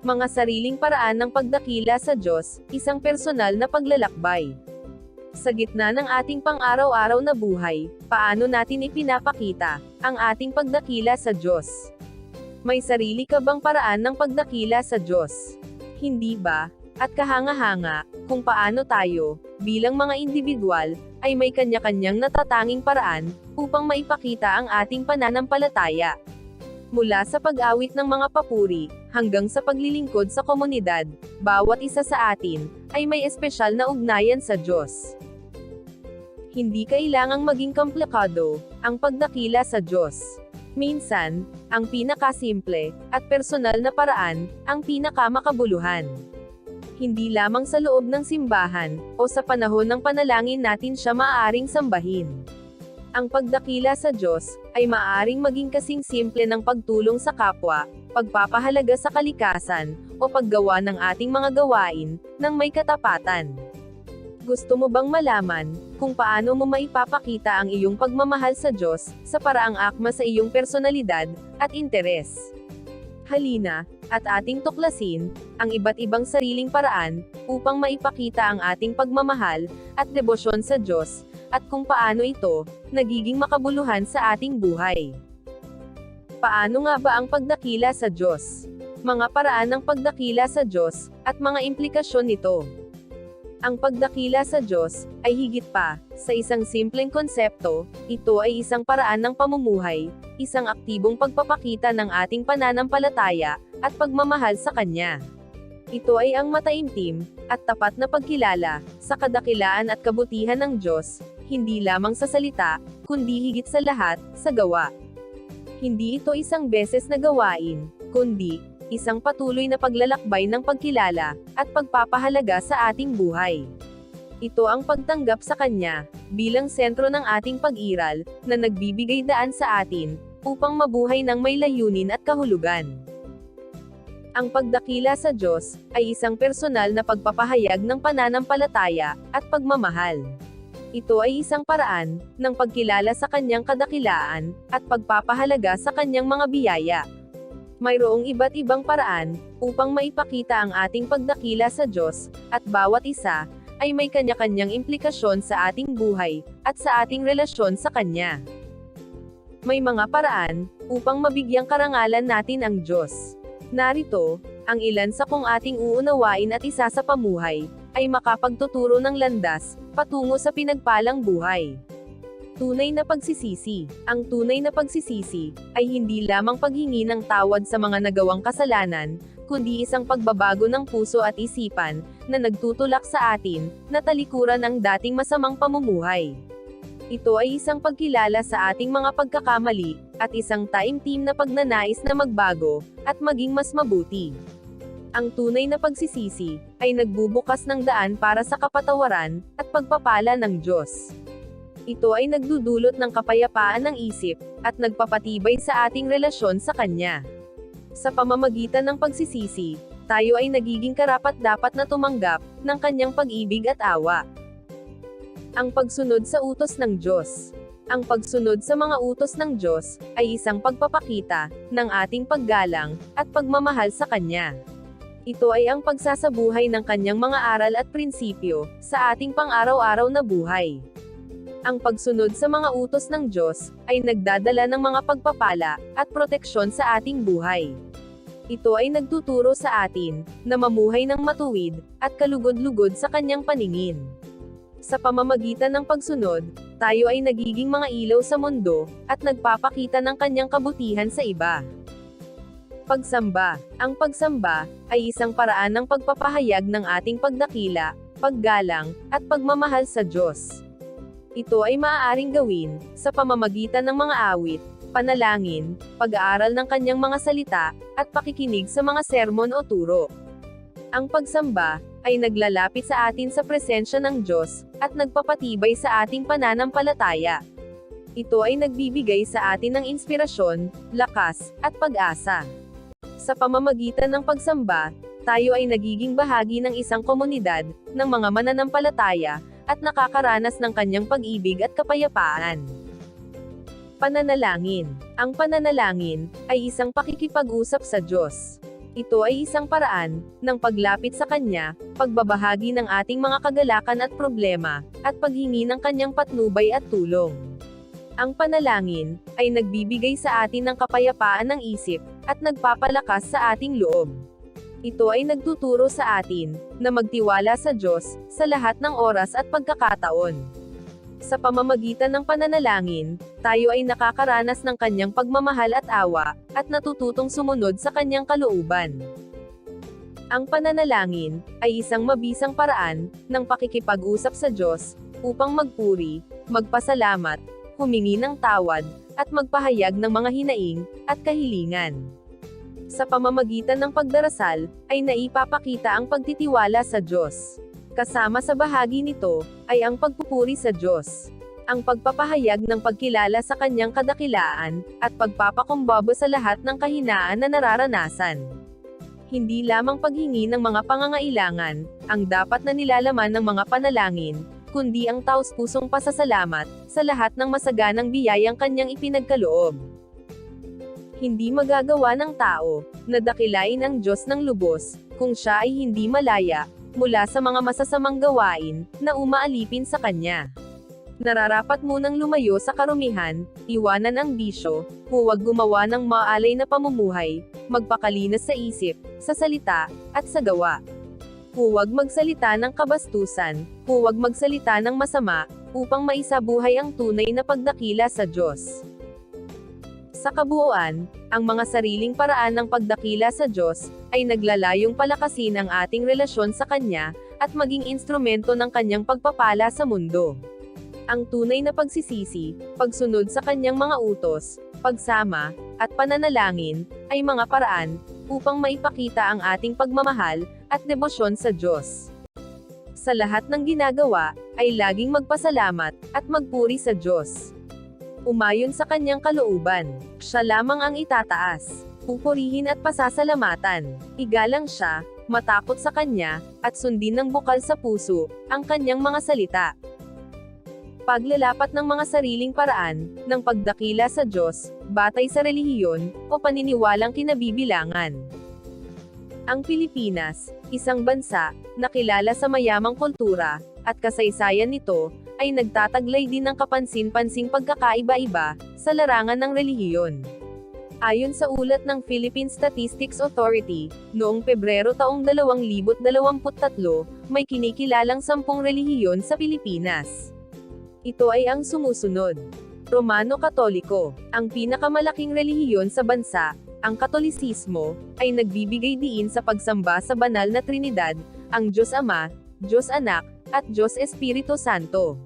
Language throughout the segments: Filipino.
Mga sariling paraan ng pagdakila sa Diyos, isang personal na paglalakbay. Sa gitna ng ating pang-araw-araw na buhay, paano natin ipinapakita ang ating pagdakila sa Diyos? May sarili ka bang paraan ng pagdakila sa Diyos? Hindi ba? At kahanga-hanga, kung paano tayo, bilang mga individual, ay may kanya-kanyang natatanging paraan upang maipakita ang ating pananampalataya. Mula sa pag-awit ng mga papuri, hanggang sa paglilingkod sa komunidad, bawat isa sa atin, ay may espesyal na ugnayan sa Diyos. Hindi kailangang maging komplikado, ang pagdakila sa Diyos. Minsan, ang pinakasimple, at personal na paraan, ang pinakamakabuluhan. Hindi lamang sa loob ng simbahan, o sa panahon ng panalangin natin siya maaaring sambahin. Ang pagdakila sa Diyos, ay maaaring maging kasing simple ng pagtulong sa kapwa, pagpapahalaga sa kalikasan, o paggawa ng ating mga gawain, ng may katapatan. Gusto mo bang malaman, kung paano mo maipapakita ang iyong pagmamahal sa Diyos, sa paraang akma sa iyong personalidad, at interes? Halina, at ating tuklasin, ang iba't ibang sariling paraan, upang maipakita ang ating pagmamahal, at debosyon sa Diyos, at kung paano ito, nagiging makabuluhan sa ating buhay. Paano nga ba ang pagdakila sa Diyos? Mga paraan ng pagdakila sa Diyos, at mga implikasyon nito. Ang pagdakila sa Diyos, ay higit pa, sa isang simpleng konsepto, ito ay isang paraan ng pamumuhay, isang aktibong pagpapakita ng ating pananampalataya, at pagmamahal sa Kanya. Ito ay ang mataimtim, at tapat na pagkilala, sa kadakilaan at kabutihan ng Diyos, hindi lamang sa salita, kundi higit sa lahat, sa gawa. Hindi ito isang beses na gawain, kundi, isang patuloy na paglalakbay ng pagkilala, at pagpapahalaga sa ating buhay. Ito ang pagtanggap sa Kanya, bilang sentro ng ating pag-iral, na nagbibigay daan sa atin, upang mabuhay ng may layunin at kahulugan. Ang pagdakila sa Diyos, ay isang personal na pagpapahayag ng pananampalataya, at pagmamahal. Ito ay isang paraan, ng pagkilala sa kanyang kadakilaan, at pagpapahalaga sa kanyang mga biyaya. Mayroong iba't ibang paraan, upang maipakita ang ating pagdakila sa Diyos, at bawat isa, ay may kanya-kanyang implikasyon sa ating buhay, at sa ating relasyon sa Kanya. May mga paraan, upang mabigyang karangalan natin ang Diyos. Narito, ang ilan sa kung ating uunawain at isa sa pamuhay, ay makapagtuturo ng landas, patungo sa pinagpalang buhay. Tunay na pagsisisi. Ang tunay na pagsisisi, ay hindi lamang paghingi ng tawad sa mga nagawang kasalanan, kundi isang pagbabago ng puso at isipan, na nagtutulak sa atin, na talikuran ang dating masamang pamumuhay. Ito ay isang pagkilala sa ating mga pagkakamali, at isang taimtim na pagnanais na magbago, at maging mas mabuti. Ang tunay na pagsisisi, ay nagbubukas ng daan para sa kapatawaran, at pagpapala ng Diyos. Ito ay nagdudulot ng kapayapaan ng isip, at nagpapatibay sa ating relasyon sa Kanya. Sa pamamagitan ng pagsisisi, tayo ay nagiging karapat-dapat na tumanggap, ng Kanyang pag-ibig at awa. Ang pagsunod sa utos ng Diyos. Ang pagsunod sa mga utos ng Diyos, ay isang pagpapakita, ng ating paggalang, at pagmamahal sa Kanya. Ito ay ang pagsasabuhay ng Kanyang mga aral at prinsipyo, sa ating pang-araw-araw na buhay. Ang pagsunod sa mga utos ng Diyos, ay nagdadala ng mga pagpapala, at proteksyon sa ating buhay. Ito ay nagtuturo sa atin, na mamuhay ng matuwid, at kalugod-lugod sa Kanyang paningin. Sa pamamagitan ng pagsunod, tayo ay nagiging mga ilaw sa mundo, at nagpapakita ng kanyang kabutihan sa iba. Pagsamba. Ang pagsamba, ay isang paraan ng pagpapahayag ng ating pagdakila, paggalang, at pagmamahal sa Diyos. Ito ay maaaring gawin, sa pamamagitan ng mga awit, panalangin, pag-aaral ng kanyang mga salita, at pakikinig sa mga sermon o turo. Ang pagsamba, ay naglalapit sa atin sa presensya ng Diyos, at nagpapatibay sa ating pananampalataya. Ito ay nagbibigay sa atin ng inspirasyon, lakas, at pag-asa. Sa pamamagitan ng pagsamba, tayo ay nagiging bahagi ng isang komunidad, ng mga mananampalataya, at nakakaranas ng kanyang pag-ibig at kapayapaan. Pananalangin. Ang pananalangin, ay isang pakikipag-usap sa Diyos. Ito ay isang paraan, ng paglapit sa Kanya, pagbabahagi ng ating mga kagalakan at problema, at paghingi ng Kanyang patnubay at tulong. Ang panalangin, ay nagbibigay sa atin ng kapayapaan ng isip, at nagpapalakas sa ating loob. Ito ay nagtuturo sa atin, na magtiwala sa Diyos, sa lahat ng oras at pagkakataon. Sa pamamagitan ng pananalangin, tayo ay nakakaranas ng kanyang pagmamahal at awa, at natututong sumunod sa kanyang kalooban. Ang pananalangin, ay isang mabisang paraan, ng pakikipag-usap sa Diyos, upang magpuri, magpasalamat, humingi ng tawad, at magpahayag ng mga hinaing, at kahilingan. Sa pamamagitan ng pagdarasal, ay naipapakita ang pagtitiwala sa Diyos. Kasama sa bahagi nito, ay ang pagpupuri sa Diyos. Ang pagpapahayag ng pagkilala sa kanyang kadakilaan, at pagpapakumbaba sa lahat ng kahinaan na nararanasan. Hindi lamang paghingi ng mga pangangailangan, ang dapat na nilalaman ng mga panalangin, kundi ang taus-pusong pasasalamat, sa lahat ng masaganang biyayang kanyang ipinagkaloob. Hindi magagawa ng tao, na dakilain ang Diyos ng lubos, kung siya ay hindi malaya, mula sa mga masasamang gawain, na umaalipin sa kanya. Nararapat munang lumayo sa karumihan, iwanan ang bisyo, huwag gumawa ng maalay na pamumuhay, magpakalinas sa isip, sa salita, at sa gawa. Huwag magsalita ng kabastusan, huwag magsalita ng masama, upang maisabuhay ang tunay na pagdakila sa Diyos. Sa kabuuan, ang mga sariling paraan ng pagdakila sa Diyos, ay naglalayong palakasin ang ating relasyon sa Kanya, at maging instrumento ng Kanyang pagpapala sa mundo. Ang tunay na pagsisisi, pagsunod sa Kanyang mga utos, pagsama, at pananalangin, ay mga paraan, upang maipakita ang ating pagmamahal, at debosyon sa Diyos. Sa lahat ng ginagawa, ay laging magpasalamat, at magpuri sa Diyos. Umayon sa kanyang kalooban, siya lamang ang itataas, pupurihin at pasasalamatan. Igalang siya, matakot sa kanya, at sundin ng bukal sa puso, ang kanyang mga salita. Paglalapat ng mga sariling paraan, ng pagdakila sa Diyos, batay sa relihiyon, o paniniwalang kinabibilangan. Ang Pilipinas, isang bansa, na kilala sa mayamang kultura, at kasaysayan nito, ay nagtataglay din ng kapansin-pansing pagkakaiba-iba, sa larangan ng relihiyon. Ayon sa ulat ng Philippine Statistics Authority, noong Pebrero taong 2023, may kinikilalang sampung relihiyon sa Pilipinas. Ito ay ang sumusunod. Romano Katoliko, ang pinakamalaking relihiyon sa bansa, ang Katolisismo, ay nagbibigay diin sa pagsamba sa banal na Trinidad, ang Diyos Ama, Diyos Anak, at Diyos Espiritu Santo.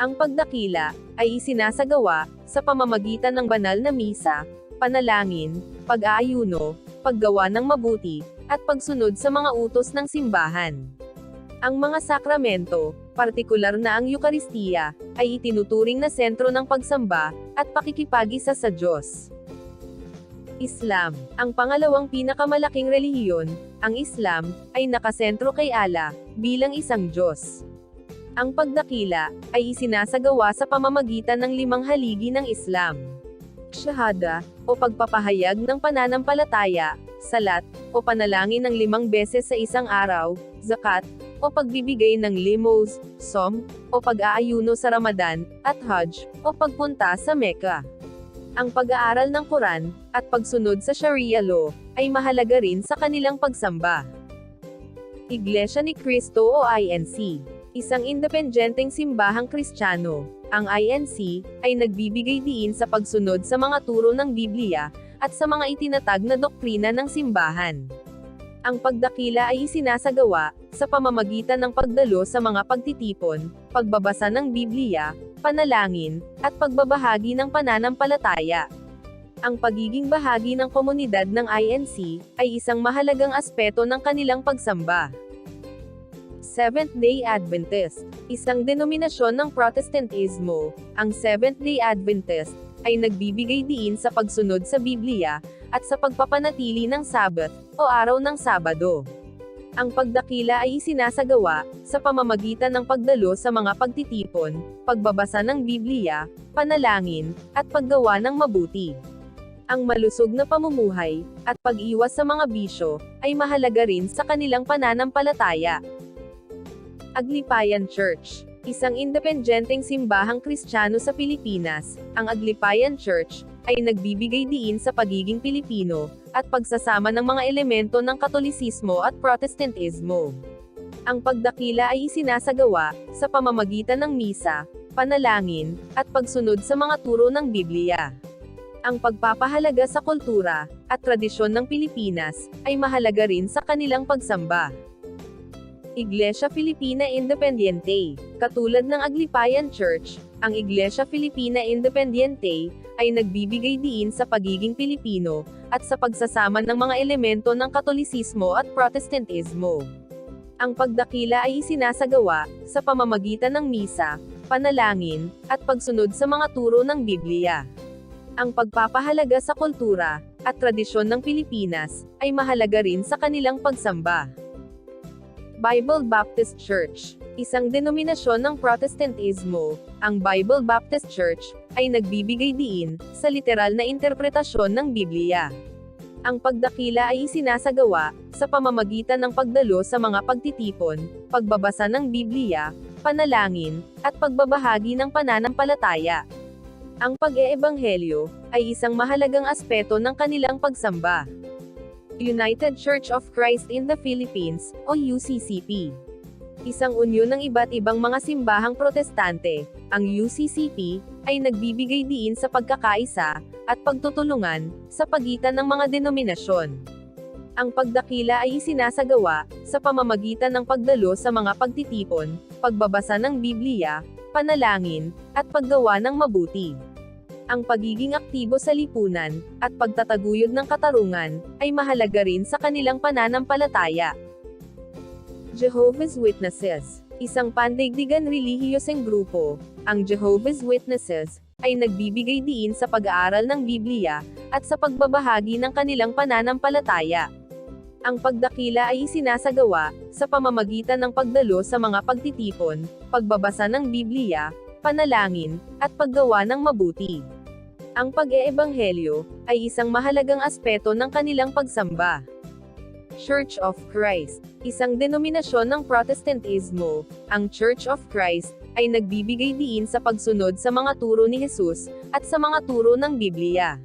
Ang pagdakila, ay isinasagawa, sa pamamagitan ng banal na misa, panalangin, pag-aayuno, paggawa ng mabuti, at pagsunod sa mga utos ng simbahan. Ang mga sakramento, partikular na ang Eukaristiya, ay itinuturing na sentro ng pagsamba, at pakikipag-isa sa Diyos. Islam, ang pangalawang pinakamalaking relihiyon, ang Islam, ay nakasentro kay Allah, bilang isang Diyos. Ang pagdakila, ay isinasagawa sa pamamagitan ng limang haligi ng Islam. Shahada, o pagpapahayag ng pananampalataya, salat, o panalangin ng limang beses sa isang araw, zakat, o pagbibigay ng limos, som, o pag-aayuno sa Ramadan, at Hajj, o pagpunta sa Mecca. Ang pag-aaral ng Quran, at pagsunod sa Sharia law, ay mahalaga rin sa kanilang pagsamba. Iglesia ni Cristo o INC Isang independenteng simbahang kristyano, ang INC, ay nagbibigay diin sa pagsunod sa mga turo ng Biblia, at sa mga itinatag na doktrina ng simbahan. Ang pagdakila ay isinasagawa, sa pamamagitan ng pagdalo sa mga pagtitipon, pagbabasa ng Biblia, panalangin, at pagbabahagi ng pananampalataya. Ang pagiging bahagi ng komunidad ng INC ay isang mahalagang aspeto ng kanilang pagsamba. Seventh-day Adventist, isang denominasyon ng Protestantismo, ang Seventh-day Adventist ay nagbibigay diin sa pagsunod sa Biblia at sa pagpapanatili ng Sabbath o araw ng Sabado. Ang pagdakila ay isinasagawa sa pamamagitan ng pagdalo sa mga pagtitipon, pagbabasa ng Biblia, panalangin, at paggawa ng mabuti. Ang malusog na pamumuhay at pag-iwas sa mga bisyo ay mahalaga rin sa kanilang pananampalataya. Aglipayan Church Isang independenteng simbahang kristyano sa Pilipinas, ang Aglipayan Church, ay nagbibigay diin sa pagiging Pilipino, at pagsasama ng mga elemento ng Katolisismo at Protestantismo. Ang pagdakila ay isinasagawa, sa pamamagitan ng misa, panalangin, at pagsunod sa mga turo ng Biblia. Ang pagpapahalaga sa kultura, at tradisyon ng Pilipinas, ay mahalaga rin sa kanilang pagsamba. Iglesia Filipina Independiente. Katulad ng Aglipayan Church, ang Iglesia Filipina Independiente ay nagbibigay diin sa pagiging Pilipino at sa pagsasama ng mga elemento ng Katolisismo at Protestantismo. Ang pagdakila ay isinasagawa sa pamamagitan ng misa, panalangin, at pagsunod sa mga turo ng Biblia. Ang pagpapahalaga sa kultura at tradisyon ng Pilipinas ay mahalaga rin sa kanilang pagsamba. Bible Baptist Church. Isang denominasyon ng Protestantismo, ang Bible Baptist Church, ay nagbibigay diin sa literal na interpretasyon ng Biblia. Ang pagdakila ay isinasagawa sa pamamagitan ng pagdalo sa mga pagtitipon, pagbabasa ng Biblia, panalangin, at pagbabahagi ng pananampalataya. Ang pag-eebanghelyo ay isang mahalagang aspeto ng kanilang pagsamba. United Church of Christ in the Philippines, o UCCP. Isang unyon ng iba't ibang mga simbahang protestante, ang UCCP, ay nagbibigay diin sa pagkakaisa, at pagtutulungan, sa pagitan ng mga denominasyon. Ang pagdakila ay isinasagawa, sa pamamagitan ng pagdalo sa mga pagtitipon, pagbabasa ng Biblia, panalangin, at paggawa ng mabuti ang pagiging aktibo sa lipunan, at pagtataguyod ng katarungan, ay mahalaga rin sa kanilang pananampalataya. Jehovah's Witnesses Isang pandaigdigan relihiyoseng grupo, ang Jehovah's Witnesses, ay nagbibigay diin sa pag-aaral ng Biblia, at sa pagbabahagi ng kanilang pananampalataya. Ang pagdakila ay isinasagawa, sa pamamagitan ng pagdalo sa mga pagtitipon, pagbabasa ng Biblia, panalangin, at paggawa ng mabuti. Ang pag-eebanghelyo ay isang mahalagang aspeto ng kanilang pagsamba. Church of Christ, isang denominasyon ng Protestantismo, ang Church of Christ ay nagbibigay diin sa pagsunod sa mga turo ni Jesus at sa mga turo ng Biblia.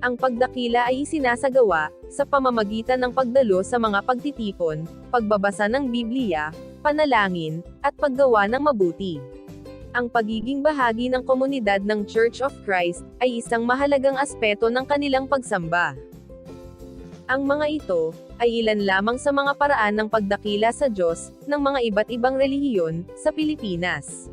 Ang pagdakila ay isinasagawa sa pamamagitan ng pagdalo sa mga pagtitipon, pagbabasa ng Biblia, panalangin, at paggawa ng mabuti. Ang pagiging bahagi ng komunidad ng Church of Christ ay isang mahalagang aspeto ng kanilang pagsamba. Ang mga ito ay ilan lamang sa mga paraan ng pagdakila sa Diyos ng mga iba't ibang relihiyon sa Pilipinas.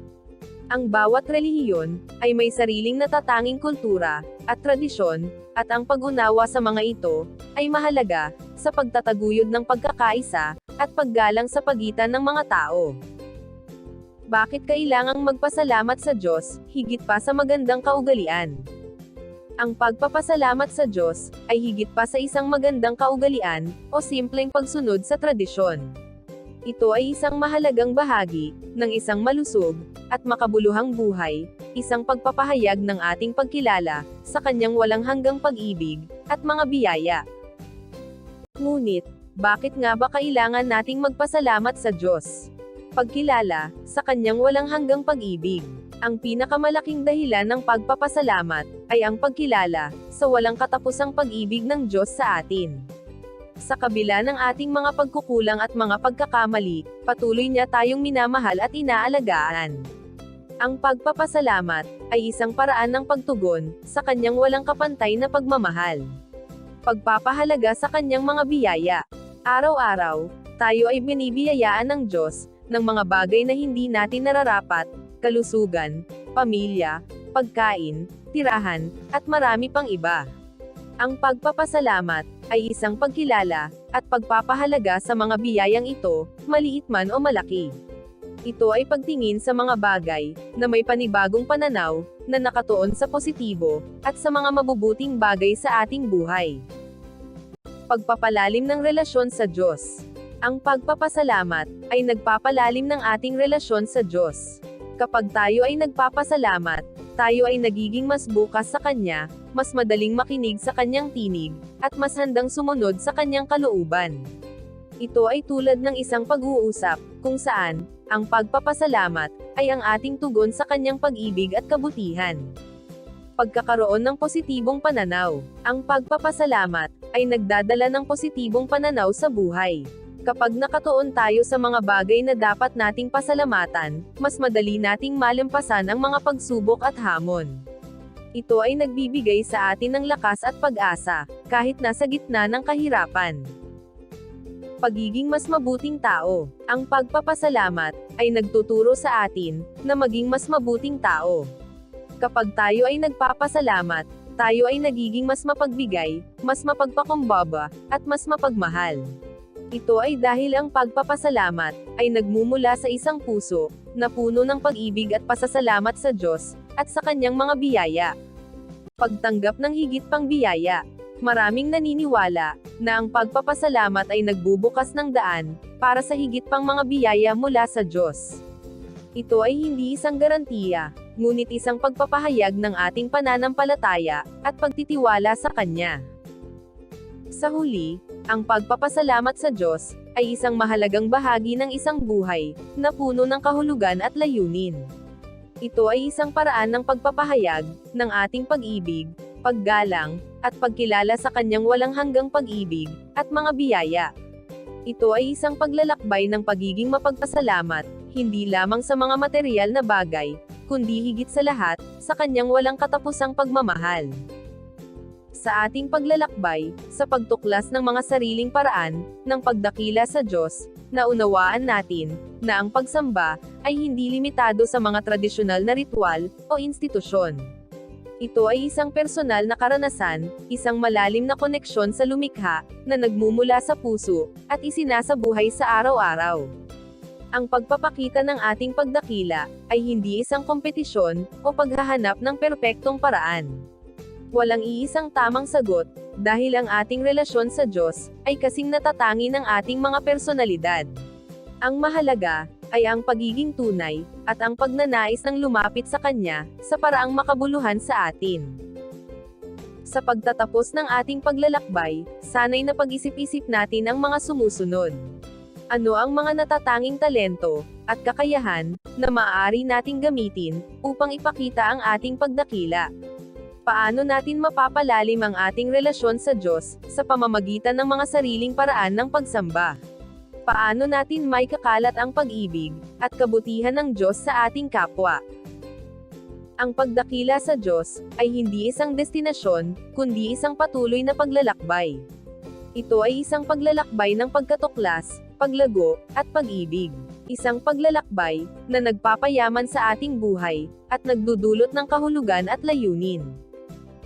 Ang bawat relihiyon ay may sariling natatanging kultura at tradisyon, at ang pag-unawa sa mga ito ay mahalaga sa pagtataguyod ng pagkakaisa at paggalang sa pagitan ng mga tao. Bakit kailangang magpasalamat sa Diyos, higit pa sa magandang kaugalian? Ang pagpapasalamat sa Diyos, ay higit pa sa isang magandang kaugalian, o simpleng pagsunod sa tradisyon. Ito ay isang mahalagang bahagi, ng isang malusog, at makabuluhang buhay, isang pagpapahayag ng ating pagkilala, sa kanyang walang hanggang pag-ibig, at mga biyaya. Ngunit, bakit nga ba kailangan nating magpasalamat sa Diyos? pagkilala, sa kanyang walang hanggang pag-ibig. Ang pinakamalaking dahilan ng pagpapasalamat, ay ang pagkilala, sa walang katapusang pag-ibig ng Diyos sa atin. Sa kabila ng ating mga pagkukulang at mga pagkakamali, patuloy niya tayong minamahal at inaalagaan. Ang pagpapasalamat, ay isang paraan ng pagtugon, sa kanyang walang kapantay na pagmamahal. Pagpapahalaga sa kanyang mga biyaya. Araw-araw, tayo ay binibiyayaan ng Diyos, ng mga bagay na hindi natin nararapat, kalusugan, pamilya, pagkain, tirahan, at marami pang iba. Ang pagpapasalamat ay isang pagkilala at pagpapahalaga sa mga biyayang ito, maliit man o malaki. Ito ay pagtingin sa mga bagay na may panibagong pananaw na nakatuon sa positibo at sa mga mabubuting bagay sa ating buhay. Pagpapalalim ng relasyon sa Diyos. Ang pagpapasalamat ay nagpapalalim ng ating relasyon sa Diyos. Kapag tayo ay nagpapasalamat, tayo ay nagiging mas bukas sa Kanya, mas madaling makinig sa Kanyang tinig, at mas handang sumunod sa Kanyang kalooban. Ito ay tulad ng isang pag-uusap, kung saan, ang pagpapasalamat, ay ang ating tugon sa Kanyang pag-ibig at kabutihan. Pagkakaroon ng positibong pananaw. Ang pagpapasalamat, ay nagdadala ng positibong pananaw sa buhay. Kapag nakatuon tayo sa mga bagay na dapat nating pasalamatan, mas madali nating malampasan ang mga pagsubok at hamon. Ito ay nagbibigay sa atin ng lakas at pag-asa, kahit nasa gitna ng kahirapan. Pagiging mas mabuting tao. Ang pagpapasalamat ay nagtuturo sa atin na maging mas mabuting tao. Kapag tayo ay nagpapasalamat, tayo ay nagiging mas mapagbigay, mas mapagpakumbaba, at mas mapagmahal. Ito ay dahil ang pagpapasalamat ay nagmumula sa isang puso na puno ng pag-ibig at pasasalamat sa Diyos at sa kanyang mga biyaya. Pagtanggap ng higit pang biyaya. Maraming naniniwala na ang pagpapasalamat ay nagbubukas ng daan para sa higit pang mga biyaya mula sa Diyos. Ito ay hindi isang garantiya, ngunit isang pagpapahayag ng ating pananampalataya at pagtitiwala sa Kanya. Sa huli, ang pagpapasalamat sa Diyos ay isang mahalagang bahagi ng isang buhay na puno ng kahulugan at layunin. Ito ay isang paraan ng pagpapahayag ng ating pag-ibig, paggalang, at pagkilala sa kanyang walang hanggang pag-ibig at mga biyaya. Ito ay isang paglalakbay ng pagiging mapagpasalamat, hindi lamang sa mga material na bagay, kundi higit sa lahat, sa kanyang walang katapusang pagmamahal sa ating paglalakbay, sa pagtuklas ng mga sariling paraan, ng pagdakila sa Diyos, naunawaan natin, na ang pagsamba, ay hindi limitado sa mga tradisyonal na ritual, o institusyon. Ito ay isang personal na karanasan, isang malalim na koneksyon sa lumikha, na nagmumula sa puso, at isinasabuhay sa araw-araw. Ang pagpapakita ng ating pagdakila, ay hindi isang kompetisyon, o paghahanap ng perpektong paraan. Walang iisang tamang sagot, dahil ang ating relasyon sa Diyos, ay kasing natatangi ng ating mga personalidad. Ang mahalaga, ay ang pagiging tunay, at ang pagnanais ng lumapit sa Kanya, sa paraang makabuluhan sa atin. Sa pagtatapos ng ating paglalakbay, sanay na pag-isip-isip natin ang mga sumusunod. Ano ang mga natatanging talento, at kakayahan, na maaari nating gamitin, upang ipakita ang ating pagdakila? Paano natin mapapalalim ang ating relasyon sa Diyos, sa pamamagitan ng mga sariling paraan ng pagsamba? Paano natin may kakalat ang pag-ibig, at kabutihan ng Diyos sa ating kapwa? Ang pagdakila sa Diyos, ay hindi isang destinasyon, kundi isang patuloy na paglalakbay. Ito ay isang paglalakbay ng pagkatuklas, paglago, at pag-ibig. Isang paglalakbay, na nagpapayaman sa ating buhay, at nagdudulot ng kahulugan at layunin.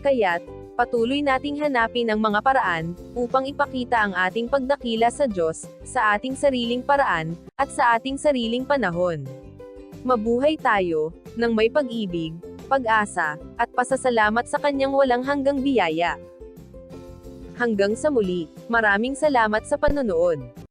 Kaya't, patuloy nating hanapin ang mga paraan, upang ipakita ang ating pagdakila sa Diyos, sa ating sariling paraan, at sa ating sariling panahon. Mabuhay tayo, ng may pag-ibig, pag-asa, at pasasalamat sa kanyang walang hanggang biyaya. Hanggang sa muli, maraming salamat sa panonood.